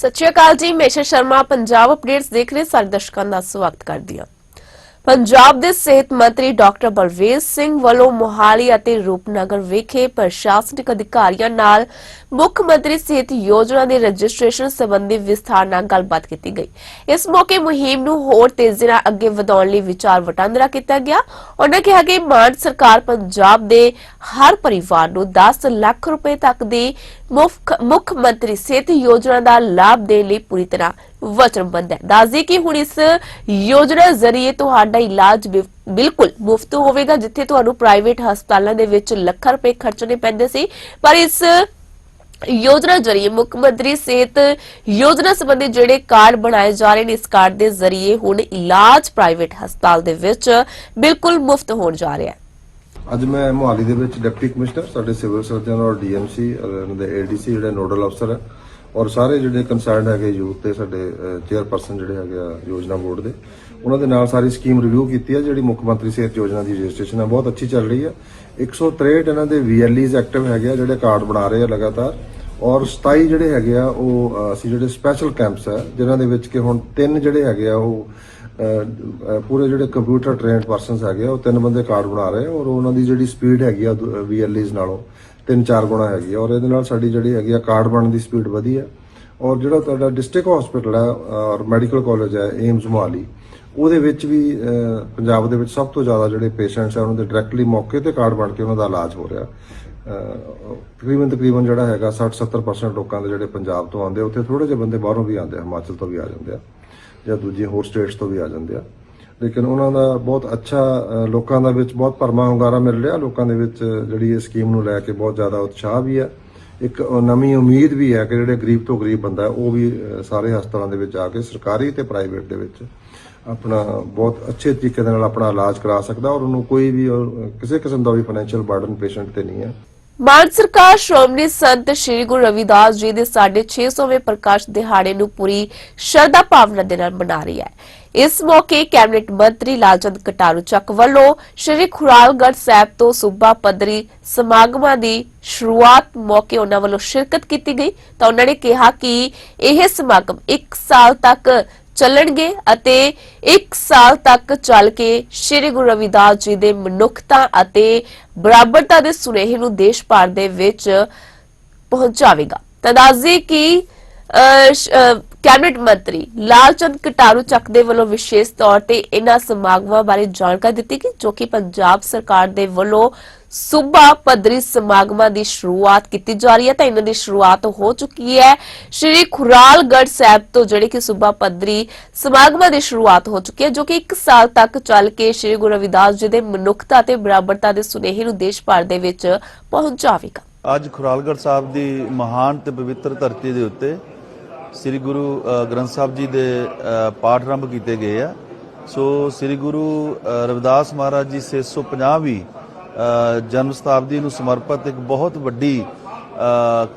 ਸਤਿ ਸ਼੍ਰੀ ਅਕਾਲ ਜੀ। ਮੇਸ਼ਰ ਸ਼ਰਮਾ, ਪੰਜਾਬ ਅਪਡੇਟਸ ਦੇਖ ਰਹੇ ਸਾਰੇ ਦਰਸ਼ਕਾਂ ਦਾ ਸਵਾਗਤ ਕਰਦੀ ਹਾਂ। ਪੰਜਾਬ ਦੇ ਸਿਹਤ ਮੰਤਰੀ ਡਾਕਟਰ ਬਲਵੇਰ ਸਿੰਘ ਵੱਲੋਂ ਮੋਹਾਲੀ ਅਤੇ ਰੂਪਨਗਰ ਵਿਖੇ ਪ੍ਰਸ਼ਾਸਨਿਕ ਅਧਿਕਾਰੀਆਂ ਨਾਲ ਮੁੱਖ ਮੰਤਰੀ ਸਿਹਤ ਯੋਜਨਾ ਦੇ ਰਜਿਸਟ੍ਰੇਸ਼ਨ ਸੰਬੰਧੀ ਵਿਸਥਾਰ ਨਾਲ ਗੱਲਬਾਤ ਕੀਤੀ ਗਈ। ਇਸ ਮੌਕੇ ਮੁਹਿੰਮ ਨੂੰ ਹੋਰ ਤੇਜ਼ੀ ਨਾਲ ਅੱਗੇ ਵਧਾਉਣ ਲਈ ਵਿਚਾਰ ਵਟਾਂਦਰਾ ਕੀਤਾ ਗਿਆ। ਉਹਨਾਂ ਕਿਹਾ ਕਿ ਮਾਨ ਸਰਕਾਰ ਪੰਜਾਬ ਦੇ ਹਰ ਪਰਿਵਾਰ ਨੂੰ 10 ਲੱਖ ਰੁਪਏ ਤੱਕ ਦੀ ਮੁਫਤ- ਮੁੱਖ ਮੰਤਰੀ ਸਿਹਤ ਯੋਜਨਾ ਦਾ ਲਾਭ ਦੇਣ ਲਈ ਪੂਰੀ ਤਰ੍ਹਾਂ ਵਚਨਬੱਧ ਹੈ। ਦੱਸਦੀ ਕਿ ਹੁਣ ਇਸ ਯੋਜਨਾ ਜ਼ਰੀਏ ਤੁਹਾਡਾ ਇਲਾਜ ਬਿਲਕੁਲ ਮੁਫਤ ਹੋਵੇਗਾ, ਜਿੱਥੇ ਤੁਹਾਨੂੰ ਪ੍ਰਾਈਵੇਟ ਹਸਪਤਾਲਾਂ ਦੇ ਵਿੱਚ ਲੱਖਾਂ ਰੁਪਏ ਖਰਚਣੇ ਪੈਂਦੇ ਸੀ। ਪਰ ਇਸ ਯੋਜਨਾ ਜਰੀਏ ਮੁੱਖ ਮੰਤਰੀ ਸਿਹਤ ਯੋਜਨਾ ਸੰਬੰਧੀ ਜਿਹੜੇ ਕਾਰਡ ਬਣਾਏ ਜਾ ਰਹੇ ਨੇ, ਇਸ ਕਾਰਡ ਦੇ ਜ਼ਰੀਏ ਹੁਣ ਇਲਾਜ ਪ੍ਰਾਈਵੇਟ ਹਸਪਤਾਲ ਦੇ ਵਿੱਚ ਬਿਲਕੁਲ ਮੁਫਤ ਹੋਣ ਜਾ ਰਿਹਾ ਹੈ। ਅੱਜ ਮੈਂ ਮੋਹਾਲੀ ਦੇ ਵਿੱਚ ਡਿਪਟੀ ਕਮਿਸ਼ਨਰ, ਸਾਡੇ ਸਿਵਲ ਸਰਜਨ ਔਰ ਡੀਐਮਸੀ ਦੇ ਏਡੀਸੀ ਜਿਹੜੇ ਨੋਡਲ ਅਫਸਰ ਹੈ ਔਰ ਸਾਰੇ ਜਿਹੜੇ ਕੰਸਰਨਡ ਹੈਗੇ ਯੂਥ ਤੇ ਸਾਡੇ ਚੇਅਰਪਰਸਨ ਜਿਹੜੇ ਹੈਗੇ ਆ ਯੋਜਨਾ ਬੋਰਡ ਦੇ, ਉਹਨਾਂ ਦੇ ਨਾਲ ਸਾਰੀ ਸਕੀਮ ਰਿਵਿਊ ਕੀਤੀ ਹੈ ਜਿਹੜੀ ਮੁੱਖ ਮੰਤਰੀ ਸਿਹਤ ਯੋਜਨਾ ਦੀ ਰਜਿਸਟ੍ਰੇਸ਼ਨ ਹੈ ਬਹੁਤ ਅੱਛੀ ਚੱਲ ਰਹੀ ਹੈ 163 ਇਹਨਾਂ ਦੇ ਵੀਐਲਈਜ਼ ਐਕਟਿਵ ਹੈਗੇ ਆ, ਜਿਹੜੇ ਕਾਰਡ ਬਣਾ ਰਹੇ ਆ ਲਗਾਤਾਰ। ਔਰ 27 ਜਿਹੜੇ ਹੈਗੇ ਆ, ਉਹ ਅਸੀਂ ਜਿਹੜੇ ਸਪੈਸ਼ਲ ਕੈਂਪਸ ਆ, ਜਿਨ੍ਹਾਂ ਦੇ ਵਿੱਚ ਕਿ ਹੁਣ ਤਿੰਨ ਜਿਹੜੇ ਹੈਗੇ ਆ, ਉਹ ਪੂਰੇ ਜਿਹੜੇ ਕੰਪਿਊਟਰ ਟ੍ਰੇਨਡ ਪਰਸਨਸ ਹੈਗੇ ਆ, ਉਹ ਤਿੰਨ ਬੰਦੇ ਕਾਰਡ ਬਣਾ ਰਹੇ ਔਰ ਉਹਨਾਂ ਦੀ ਜਿਹੜੀ ਸਪੀਡ ਹੈਗੀ ਆ ਵੀਐਲਈਜ਼ ਨਾਲੋਂ ਤਿੰਨ ਚਾਰ ਗੁਣਾ ਹੈਗੀ ਔਰ ਇਹਦੇ ਨਾਲ ਸਾਡੀ ਜਿਹੜੀ ਹੈਗੀ ਆ ਕਾਰਡ ਬਣਨ ਦੀ ਸਪੀਡ ਵਧੀ ਹੈ ਔਰ ਜਿਹੜਾ ਤੁਹਾਡਾ ਡਿਸਟ੍ਰਿਕਟ ਹਸਪੀਟਲ ਹੈ ਔਰ ਮੈਡੀਕਲ ਕਾਲਜ ਹੈ ਏਮਸ ਮੋਹਾਲੀ ਉਹਦੇ ਵਿੱਚ ਵੀ ਪੰਜਾਬ ਦੇ ਵਿੱਚ ਸਭ ਤੋਂ ਜ਼ਿਆਦਾ ਜਿਹੜੇ ਪੇਸ਼ੈਂਟਸ ਆ ਉਹਨਾਂ ਦੇ ਡਾਇਰੈਕਟਲੀ ਮੌਕੇ ਤੇ ਕਾਰਡ ਬਣ ਕੇ ਉਹਨਾਂ ਦਾ ਇਲਾਜ ਹੋ ਰਿਹਾ। ਤਕਰੀਬਨ ਤਕਰੀਬਨ ਜਿਹੜਾ ਹੈਗਾ 60-70% ਲੋਕਾਂ ਦੇ ਜਿਹੜੇ ਪੰਜਾਬ ਤੋਂ ਆਉਂਦੇ ਆ, ਉੱਥੇ ਥੋੜੇ ਜਿਹੇ ਬੰਦੇ ਬਾਹਰੋਂ ਵੀ ਆਉਂਦੇ ਆ ਹਿਮਾਚਲ ਤੋਂ ਵੀ ਆ ਜਾਂਦੇ ਆ ਜਾਂ ਦੂਜੇ ਹੋਰ ਸਟੇਟਸ ਤੋਂ ਵੀ ਆ ਜਾਂਦੇ ਆ। ਲੇਕਿਨ ਉਹਨਾਂ ਦਾ ਬਹੁਤ ਅੱਛਾ ਲੋਕਾਂ ਦਾ ਵਿੱਚ ਬਹੁਤ ਭਰਮਾ ਹੁੰਗਾਰਾ ਮਿਲ ਰਿਹਾ। ਲੋਕਾਂ ਦੇ ਵਿੱਚ ਜਿਹੜੀ ਇਹ ਸਕੀਮ ਨੂੰ ਲੈ ਕੇ ਬਹੁਤ ਜ਼ਿਆਦਾ ਉਤਸ਼ਾਹ ਵੀ ਹੈ। ਇੱਕ ਨਵੀਂ ਉਮੀਦ ਵੀ ਹੈ ਕਿ ਜਿਹੜੇ ਗਰੀਬ ਤੋਂ ਗਰੀਬ ਬੰਦਾ ਉਹ ਵੀ ਸਾਰੇ ਹਸਪਤਾਲਾਂ ਦੇ ਵਿੱਚ ਆ ਕੇ ਸਰਕਾਰੀ ਤੇ ਪ੍ਰਾਈਵੇਟ ਦੇ ਵਿੱਚ ਆਪਣਾ ਬਹੁਤ ਅੱਛੇ ਤਰੀਕੇ ਦੇ ਨਾਲ ਆਪਣਾ ਇਲਾਜ ਕਰਾ ਸਕਦਾ ਔਰ ਉਹਨੂੰ ਕੋਈ ਵੀ ਕਿਸੇ ਕਿਸਮ ਦਾ ਵੀ ਫਾਈਨੈਂਸ਼ੀਅਲ ਬਰਡਨ ਪੇਸ਼ੈਂਟ ਤੇ ਨਹੀਂ ਹੈ। ਮਾਨ ਸਰਕਾਰ ਸ਼੍ਰੋਮਣੀ ਸੰਤ ਸ੍ਰੀ ਗੁਰੂ ਰਵਿਦਾਸ ਜੀ ਦੇ 650ਵੇਂ ਪ੍ਰਕਾਸ਼ ਦਿਹਾੜੇ ਨੂੰ ਪੂਰੀ ਸ਼ਰਧਾ ਭਾਵਨਾ ਦੇ ਨਾਲ ਮਨਾ ਰਹੀ ਹੈ। ਇਸ ਮੌਕੇ ਕੈਬਨਿਟ ਮੰਤਰੀ ਲਾਲਚੰਦ ਕਟਾਰੂ ਚੱਕ ਵੱਲੋਂ ਸ੍ਰੀ ਖੁਰਾਲਗੜ੍ਹ ਸਾਹਿਬ ਤੋਂ ਸੂਬਾ ਪੱਧਰੀ ਸਮਾਗਮਾਂ ਦੀ ਸ਼ੁਰੂਆਤ ਮੌਕੇ ਉਹਨਾਂ ਵੱਲੋਂ ਸ਼ਿਰਕਤ ਕੀਤੀ ਗਈ। ਤਾਂ ਉਹਨਾਂ ਨੇ ਕਿਹਾ ਕਿ ਇਹ ਸਮਾਗਮ 1 ਸਾਲ ਤੱਕ ਚੱਲਣਗੇ ਅਤੇ 1 ਸਾਲ ਤੱਕ ਚੱਲ ਕੇ ਸ੍ਰੀ ਗੁਰੂ ਰਵਿਦਾਸ ਜੀ ਦੇ ਮਨੁੱਖਤਾ ਅਤੇ ਬਰਾਬਰਤਾ ਦੇ ਸੁਨੇਹੇ ਨੂੰ ਦੇਸ਼ ਭਰ ਦੇ ਵਿੱਚ ਪਹੁੰਚਾਵੇਗਾ। ਤਾਂ ਦੱਸਦੇ ਕਿ ਕੈਬਨਿਟ ਮੰਤਰੀ ਲਾਲਚੰਦ ਕਟਾਰੂ ਚੱਕ ਦੇ ਵੱਲੋਂ ਵਿਸ਼ੇਸ਼ ਤੌਰ ਤੇ ਇਹਨਾਂ ਸਮਾਗਮਾਂ ਬਾਰੇ ਜਾਣਕਾਰੀ ਦਿੱਤੀ ਗਈ, ਜੋ ਕਿ ਪੰਜਾਬ ਸਰਕਾਰ ਦੇ ਵੱਲੋਂ ਸੂਬਾ ਪੱਧਰੀ ਸਮਾਗਮਾਂ ਦੀ ਸ਼ੁਰੂਆਤ ਕੀਤੀ ਜਾ ਰਹੀ ਹੈ। ਤਾਂ ਇਹਨਾਂ ਦੀ ਸ਼ੁਰੂਆਤ ਹੋ ਚੁੱਕੀ ਹੈ। ਸ਼੍ਰੀ ਖੁਰਾਲਗੜ੍ਹ ਸਾਹਿਬ ਤੋਂ ਜਿਹੜੇ ਕਿ ਸੂਬਾ ਪੱਧਰੀ ਸਮਾਗਮਾਂ ਦੀ ਸ਼ੁਰੂਆਤ ਹੋ ਚੁੱਕੀ ਹੈ, ਜੋ ਕਿ 1 ਸਾਲ ਤੱਕ ਚੱਲ ਕੇ ਸ਼੍ਰੀ ਗੁਰੂ ਰਵਿਦਾਸ ਜੀ ਦੇ ਮਨੁੱਖਤਾ ਤੇ ਬਰਾਬਰਤਾ ਦੇ ਸੁਨੇਹੇ ਨੂੰ ਦੇਸ਼ ਭਰ ਦੇ ਵਿੱਚ ਪਹੁੰਚਾਵੇਗਾ। ਅੱਜ ਖੁਰਾਲਗੜ੍ਹ ਸਾਹਿਬ ਦੀ ਮਹਾਨ ਤੇ ਪਵਿੱਤਰ ਧਰਤੀ ਦੇ ਉੱਤੇ ਸ੍ਰੀ ਗੁਰੂ ਗ੍ਰੰਥ ਸਾਹਿਬ ਜੀ ਦੇ ਪਾਠ ਆਰੰਭ ਕੀਤੇ ਗਏ ਆ। ਸੋ ਸ੍ਰੀ ਗੁਰੂ ਰਵਿਦਾਸ ਮਹਾਰਾਜ ਜੀ 650ਵੀਂ ਵੀ ਜਨਮ ਸ਼ਤਾਬਦੀ ਨੂੰ ਸਮਰਪਿਤ ਇੱਕ ਬਹੁਤ ਵੱਡੀ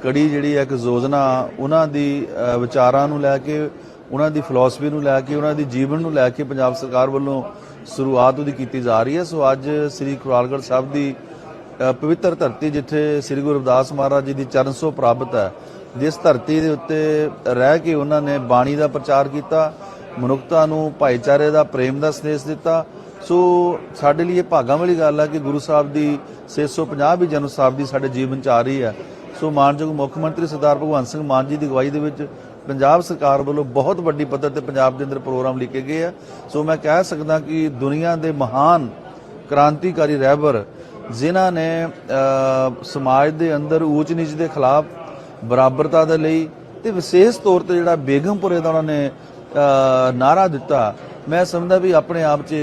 ਕੜੀ ਜਿਹੜੀ ਹੈ, ਇੱਕ ਯੋਜਨਾ ਉਹਨਾਂ ਦੀ ਵਿਚਾਰਾਂ ਨੂੰ ਲੈ ਕੇ, ਉਹਨਾਂ ਦੀ ਫਿਲਾਸਫੀ ਨੂੰ ਲੈ ਕੇ, ਉਹਨਾਂ ਦੀ ਜੀਵਨ ਨੂੰ ਲੈ ਕੇ ਪੰਜਾਬ ਸਰਕਾਰ ਵੱਲੋਂ ਸ਼ੁਰੂਆਤ ਉਹਦੀ ਕੀਤੀ ਜਾ ਰਹੀ ਹੈ। ਸੋ ਅੱਜ ਸ੍ਰੀ ਖੁਰਾਲਗੜ੍ਹ ਸਾਹਿਬ ਦੀ ਪਵਿੱਤਰ ਧਰਤੀ ਜਿੱਥੇ ਸ੍ਰੀ ਗੁਰੂ ਰਵਿਦਾਸ ਮਹਾਰਾਜ ਜੀ ਦੀ ਚਰਨ ਛੋਹ ਪ੍ਰਾਪਤ ਹੈ ਜਿਸ ਧਰਤੀ ਦੇ ਉੱਤੇ ਰਹਿ ਕੇ ਉਹਨਾਂ ਨੇ ਬਾਣੀ ਦਾ ਪ੍ਰਚਾਰ ਕੀਤਾ, ਮਨੁੱਖਤਾ ਨੂੰ ਭਾਈਚਾਰੇ ਦਾ ਪ੍ਰੇਮ ਦਾ ਸੰਦੇਸ਼ ਦਿੱਤਾ। ਸੋ ਸਾਡੇ ਲਈ ਇਹ ਭਾਗਾਂ ਵਾਲੀ ਗੱਲ ਆ ਕਿ ਗੁਰੂ ਸਾਹਿਬ ਦੀ 650 ਵੀ ਜਨਮ ਦੀ ਸਾਡੇ ਜੀਵਨ ਚ ਆ ਰਹੀ ਹੈ ਸੋ ਮਾਨਯੋਗ ਮੁੱਖ ਮੰਤਰੀ ਸਰਦਾਰ ਭਗਵੰਤ ਸਿੰਘ ਮਾਨ ਜੀ ਦੀ ਅਗਵਾਈ ਦੇ ਵਿੱਚ ਪੰਜਾਬ ਸਰਕਾਰ ਵੱਲੋਂ ਬਹੁਤ ਵੱਡੀ ਪੱਧਰ ਤੇ ਪੰਜਾਬ ਦੇ ਅੰਦਰ ਪ੍ਰੋਗਰਾਮ ਲਿਖੇ ਗਏ ਆ। ਸੋ ਮੈਂ ਕਹਿ ਸਕਦਾ ਕਿ ਦੁਨੀਆ ਦੇ ਮਹਾਨ ਕ੍ਰਾਂਤੀਕਾਰੀ ਰਹਿਬਰ, ਜਿਨ੍ਹਾਂ ਨੇ ਸਮਾਜ ਦੇ ਅੰਦਰ ਊਚ ਨੀਚ ਦੇ ਖਿਲਾਫ ਬਰਾਬਰਤਾ ਦੇ ਲਈ ਤੇ ਵਿਸ਼ੇਸ਼ ਤੌਰ ਤੇ ਜਿਹੜਾ ਬੇਗਮਪੁਰੇ ਦਾ ਉਹਨਾਂ ਨੇ ਅ, ਨਾਰਾ ਦਿੱਤਾ ਮੈਂ ਸਮਝਦਾ ਵੀ ਆਪਣੇ ਆਪ 'ਚ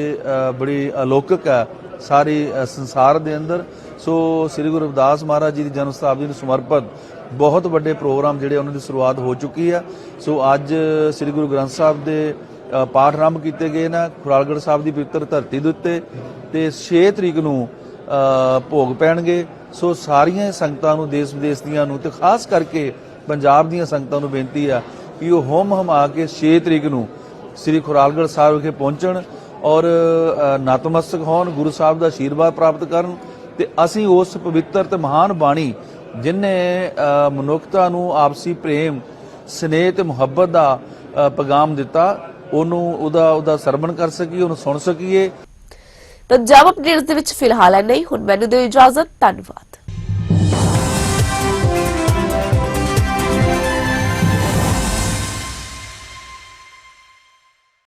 ਬੜੀ ਅਲੌਕਿਕ ਹੈ ਸਾਰੀ ਸੰਸਾਰ ਦੇ ਅੰਦਰ। ਸੋ ਸ੍ਰੀ ਗੁਰੂ ਰਵਿਦਾਸ ਮਹਾਰਾਜ ਜੀ ਦੀ ਜਨਮ ਸ਼ਤਾਬਦੀ ਨੂੰ ਸਮਰਪਿਤ ਬਹੁਤ ਵੱਡੇ ਪ੍ਰੋਗਰਾਮ ਜਿਹੜੇ ਉਹਨਾਂ ਦੀ ਸ਼ੁਰੂਆਤ ਹੋ ਚੁੱਕੀ ਆ ਸੋ ਅੱਜ ਸ੍ਰੀ ਗੁਰੂ ਗ੍ਰੰਥ ਸਾਹਿਬ ਦੇ ਪਾਠ ਆਰੰਭ ਕੀਤੇ ਗਏ ਨੇ ਖੁਰਾਲਗੜ੍ਹ ਸਾਹਿਬ ਦੀ ਪਵਿੱਤਰ ਧਰਤੀ ਦੇ ਉੱਤੇ ਤੇ 6 ਤਰੀਕ ਨੂੰ ਭੋਗ ਪੈਣਗੇ। ਸੋ ਸਾਰੀਆਂ ਸੰਗਤਾਂ ਨੂੰ ਦੇਸ਼ ਵਿਦੇਸ਼ ਦੀਆਂ ਨੂੰ ਤੇ ਖਾਸ ਕਰਕੇ ਪੰਜਾਬ ਦੀਆਂ ਸੰਗਤਾਂ ਨੂੰ ਬੇਨਤੀ ਆ ਕਿ ਉਹ ਹੋਮ ਹਮ ਆ ਕੇ 6 ਤਰੀਕ ਨੂੰ ਸ੍ਰੀ ਖੁਰਾਲਗੜ੍ਹ ਸਾਹਿਬ ਵਿਖੇ ਪਹੁੰਚਣ ਔਰ ਨਤਮਸਤਕ ਹੋਣ ਗੁਰੂ ਸਾਹਿਬ ਦਾ ਆਸ਼ੀਰਵਾਦ ਪ੍ਰਾਪਤ ਕਰਨ ਤੇ ਅਸੀਂ ਉਸ ਪਵਿੱਤਰ ਤੇ ਮਹਾਨ ਬਾਣੀ ਜਿਨੇ ਮਨੁੱਖਤਾ ਨੂੰ ਆਪਸੀ ਪ੍ਰੇਮ ਸਨੇਹ ਤੇ ਮੁਹੱਬਤ ਦਾ ਅ, ਪੈਗਾਮ ਦਿੱਤਾ ਉਹਨੂੰ ਉਹਦਾ ਉਹਦਾ ਸਰਵਣ ਕਰ ਸਕੀਏ ਉਹਨੂੰ ਸੁਣ ਸਕੀਏ। ਪੰਜਾਬ ਅਪਡੇਟਸ ਦੇ ਵਿੱਚ ਫਿਲਹਾਲ ਹੈ। ਨਹੀਂ ਹੁਣ ਮੈਨੂੰ ਦਿਓ ਇਜਾਜ਼ਤ। ਧੰਨਵਾਦ।